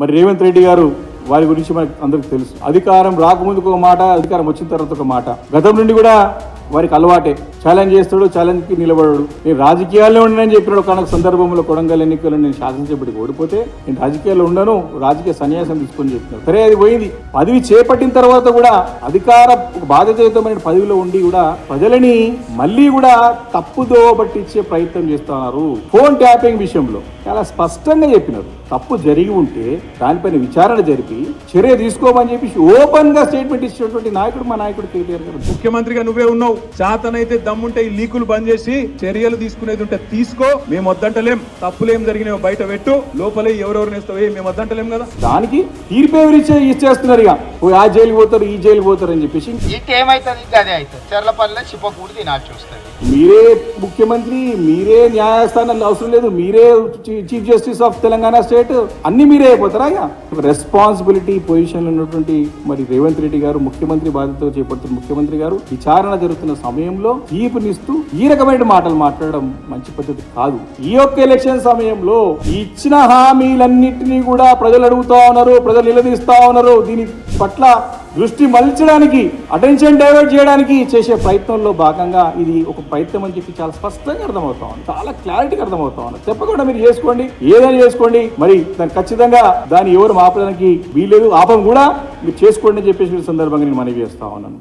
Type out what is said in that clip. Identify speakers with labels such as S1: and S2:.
S1: మరి రేవంత్ రెడ్డి గారు వారి గురించి మనకు అందరికి తెలుసు. అధికారం రాకముందుకు ఒక మాట అధికారం వచ్చిన తర్వాత ఒక మాట. గతం నుండి కూడా వారికి అలవాటే. ఛాలెంజ్ చేస్తాడు ఛాలెంజ్కి నిలబడాడు. నేను రాజకీయాల్లో ఉండనని చెప్పినాడు కనుక సందర్భంలో కొడంగల్ ఎన్నికలు నేను శాసించబడికి ఓడిపోతే నేను రాజకీయాల్లో ఉండను రాజకీయ సన్యాసం తీసుకొని చెప్పినాడు. సరే అది పోయింది. పదవి చేపట్టిన తర్వాత కూడా అధికార ఒక పదవిలో ఉండి కూడా ప్రజలని మళ్ళీ కూడా తప్పుదో పట్టించే ప్రయత్నం చేస్తున్నారు. ఫోన్ ట్యాపింగ్ విషయంలో చాలా స్పష్టంగా చెప్పినారు. తప్పు జరిగి ఉంటే దానిపైన విచారణ జరిపి చర్య తీసుకోమని చెప్పి ఓపెన్గా స్టేట్మెంట్ ఇచ్చినటువంటి నాయకుడు మా నాయకుడు కేటీఆర్ గారు.
S2: ముఖ్యమంత్రిగా నువ్వే ఉన్నావు. చేతనైతే దమ్ముంటే ఈ లీకులు బంద్ చేసి చర్యలు తీసుకునేది ఉంటే తీసుకో. మేము వద్దంటలేం. తప్పులేం జరిగినాయో బయట పెట్టు. లోపలే ఎవరెవరు నేస్తావే మేము వద్దంటలేం కదా.
S1: దానికి తీర్పు ఎవరిచ్చే ఇచ్చేస్తున్నారు ఇక. ఆ జైలు పోతారు ఈ జైలు పోతారు అని చెప్పేసి
S3: ఇటు ఏమవుతుంది ఇంకా అదే అవుతుంది చెర్లపల్లిలో చిప్పకూడి తినాల్సి వస్తుంది.
S1: మీరే ముఖ్యమంత్రి మీరే న్యాయస్థానాలు అవసరం లేదు మీరే chief justice of Telangana state అన్ని మీరే అయిపోతారా రెస్పాన్సిబిలిటీ పొజిషన్ ఉన్నటువంటి మరి రేవంత్ రెడ్డి గారు ముఖ్యమంత్రి బాధ్యతలు చేపడుతున్న ముఖ్యమంత్రి గారు విచారణ జరుగుతున్న సమయంలో తీర్పునిస్తూ ఈ రకమైన మాటలు మాట్లాడడం మంచి పద్ధతి కాదు. ఈ యొక్క ఎలక్షన్ సమయంలో ఇచ్చిన హామీలన్నింటినీ కూడా ప్రజలు అడుగుతా ఉన్నారు ప్రజలు నిలదీస్తా ఉన్నారు. దీని పట్ల దృష్టి మళ్ళించడానికి అటెన్షన్ డైవర్ట్ చేయడానికి చేసే ప్రయత్నంలో భాగంగా ఇది ఒక ప్రయత్నం అని చెప్పి చాలా స్పష్టంగా అర్థమవుతా ఉంది. చాలా క్లారిటీగా అర్థమవుతా ఉంది. చెప్పకుండా మీరు చేసుకోండి. ఏదైనా చేసుకోండి. మరి దాన్ని ఖచ్చితంగా దాన్ని ఎవరు ఆపడానికి వీలేదు ఆపం కూడా మీరు చేసుకోండి అని చెప్పేసి సందర్భంగా నేను మనవి చేస్తా ఉన్నాను.